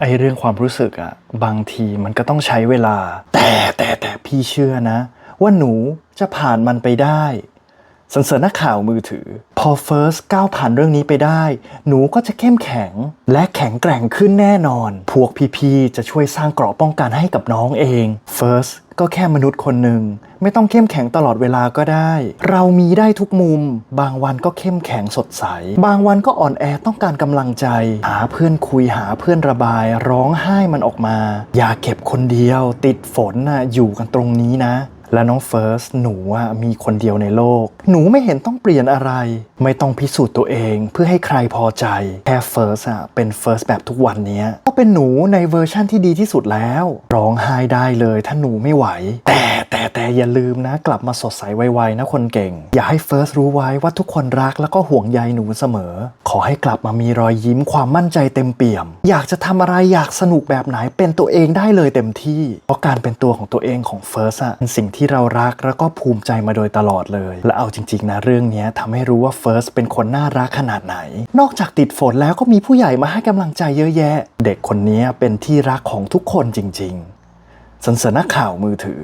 ไอเรื่องความรู้สึกอะบางทีมันก็ต้องใช้เวลา แต่แต่แต่พี่เชื่อนะ ว่าหนูจะผ่านมันไปได้ สันเสริญนักข่าวมือถือ พอเฟิร์สก้าวผ่านเรื่องนี้ไปได้ หนูก็จะเข้มแข็ง และแข็งแกร่งขึ้นแน่นอน พวกพี่ๆจะช่วยสร้างเกราะป้องกันให้กับน้องเองเฟิร์สก็แค่มนุษย์คนหนึ่ง ไม่ต้องเข้มแข็งตลอดเวลาก็ได้ เรามีได้ทุกมุม บางวันก็เข้มแข็งสดใส บางวันก็อ่อนแอต้องการกำลังใจ หาเพื่อนคุยหาเพื่อนระบาย ร้องไห้มันออกมา อย่าเก็บคนเดียว ติดฝนนะอยู่กันตรงนี้นะ และน้องเฟิร์สหนูอะมีคนเดียวในโลก หนูไม่เห็นต้องเปลี่ยนอะไร ไม่ต้องพิสูจน์ตัวเองเพื่อให้ใครพอใจ แค่เฟิร์สอะเป็นเฟิร์สแบบทุกวันนี้ก็เป็นหนูในเวอร์ชั่นที่ดีที่สุดแล้ว ร้องไห้ได้เลยถ้าหนูไม่ไหว แต่ แต่แต่อย่าลืมนะกลับมาสดใสไวๆนะคนเก่ง อย่าให้เฟิร์สรู้ไว้ว่าทุกคนรักแล้วก็ห่วงใยหนูเสมอ ขอให้กลับมามีรอยยิ้มความมั่นใจเต็มเปี่ยม อยากจะทำอะไรอยากสนุกแบบไหนเป็นตัวเองได้เลยเต็มที่ เพราะการเป็นตัวของตัวเองของเฟิร์สอะเป็นสิ่งที่เรารักแล้วก็ภูมิใจมาโดยตลอดเลย และเอาจริง ๆ นะเรื่องนี้ยทำให้รู้ว่าเฟิร์สเป็นคนน่ารักขนาดไหน นอกจากติดฝนแล้วก็มีผู้ใหญ่มาให้กำลังใจเยอะแยะ เด็กคนนี้เป็นที่รักของทุกคนจริง ๆสันเสริญนักข่าวมือถือ